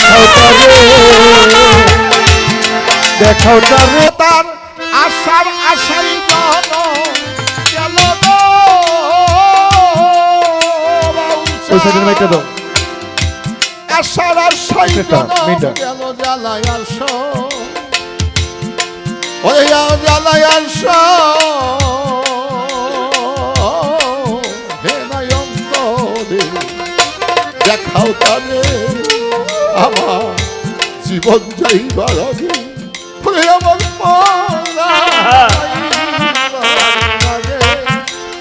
দেখাও তারে। দেখাও তারে তার আশার আশাই জন গেল ওই সাইডের মাইকটা দাও। আশার আশাই মিনিটটা, গেল জ্বালায় আস যাও জ্বালায় আস জীবন যাইবার আগে ওরে আমার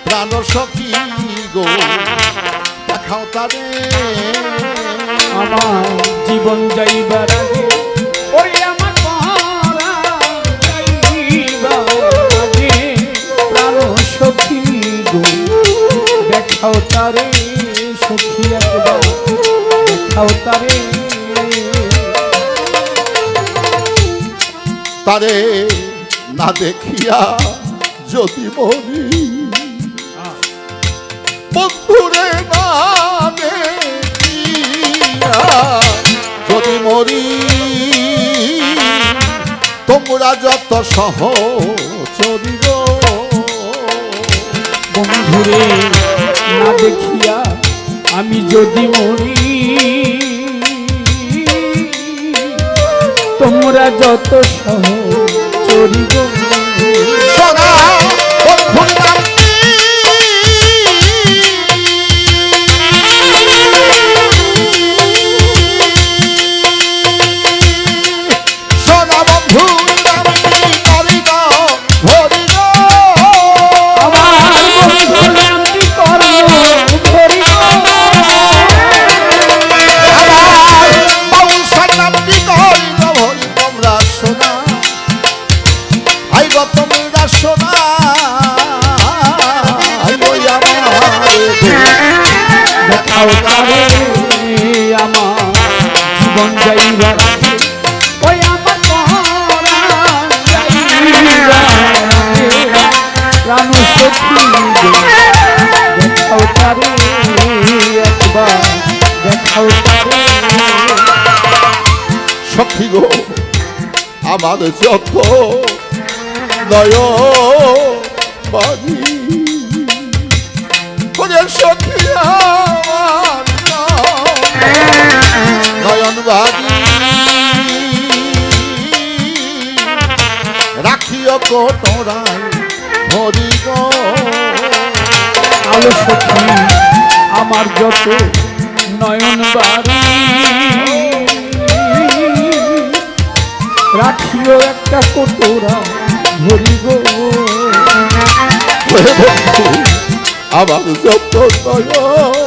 প্রাণ সখী গো দেখাও তারে। আমার জীবন যাইবার আগে তারে না দেখিয়া যদি মরি, বন্ধুরে যদি মরি, তোমরা যত সহ চরিব বন্ধুরে না দেখিয়া আমি যদি মরি তোমরা যত সহ চরিব। সোনা আমার জীবন যাইবার ওই আমার সখী গো, দেখাও তারে সখী গো আমার যত নয় বাড়ি নয়ন বাড়ি রাখিও কোটরাই হরি গো আলো সখী আমার যত নয়ন বাড়ি। রাখিও একটা কোটোরা ওরে বন্ধু আমার যত নয়ন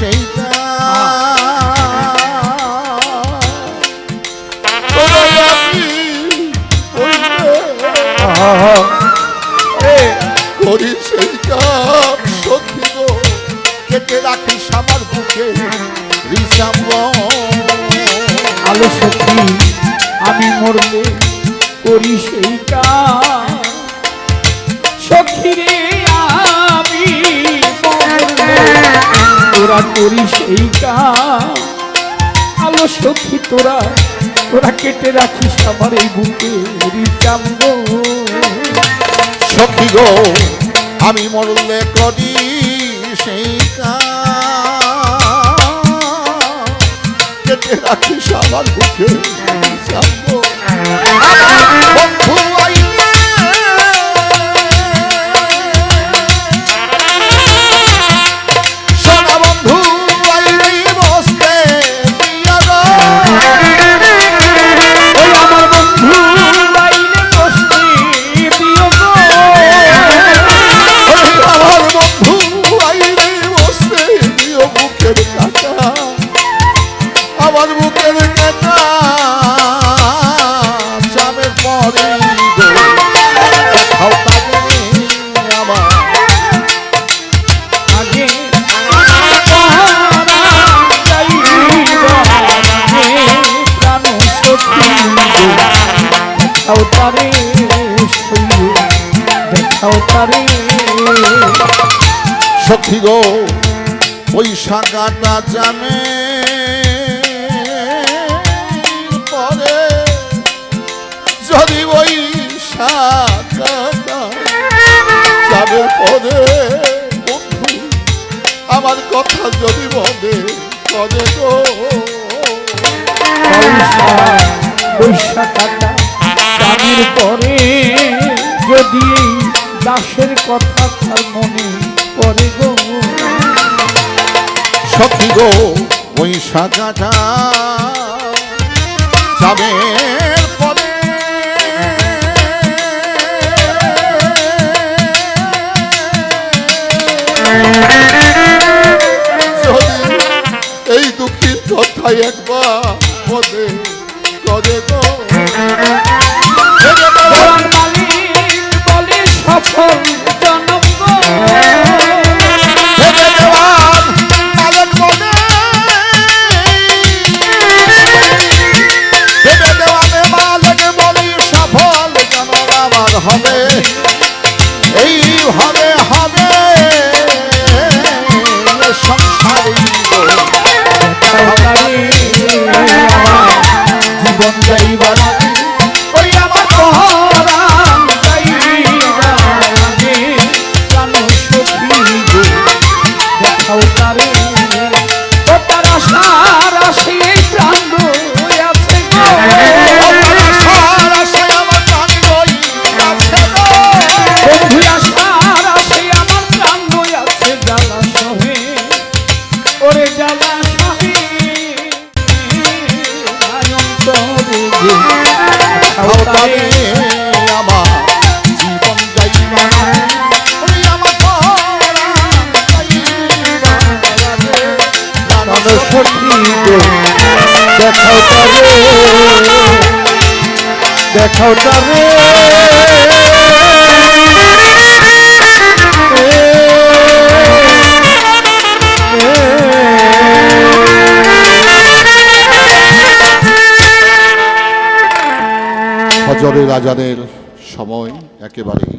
বললে করি সেই কাম সখী গো কেটে রাখিস আমার বুকে আমি মরলে করি সেই কাজ তোরা করি সেই কাজ। আলো সখী তোরা তোরা কেটে রাখিস আমার এই বুকে চাম্ব সখী গো, আমি মরলে করি সেই কেটে রাখিস আমার বুকে যাব তারে সখী গো বৈশাখাটা জানে পরে যদি বৈশাখাটা যাবে পরে বন্ধু আমার কথা যদি মনে করে গো। বৈশাখাটা স্বামীর পরে যদি দাসের কথা তার মনে পড়ে গো। সখী গো ওই যাবে দেখাও তারে সময় একেবারেই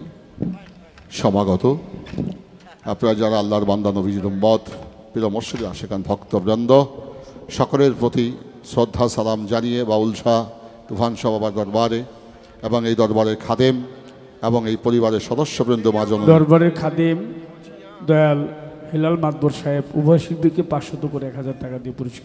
সমাগত। আপনারা যারা আল্লাহর বান্দা, নবীজির উম্মত, প্রিয় মসজিদে আশেখান ভক্তবৃন্দ, সকলের প্রতি শ্রদ্ধা, সালাম জানিয়ে বাউল শাহ, তুফান শাহ বাবার দরবারে এবং এই দরবারের খাদেম এবং এই পরিবারের সদস্যবৃন্দ মাজন দরবারের খাদেম দয়াল হেলাল মাতবর সাহেব উভয় শিল্পীকে পাঁচশত করে এক হাজার টাকা দিয়ে পুরস্কার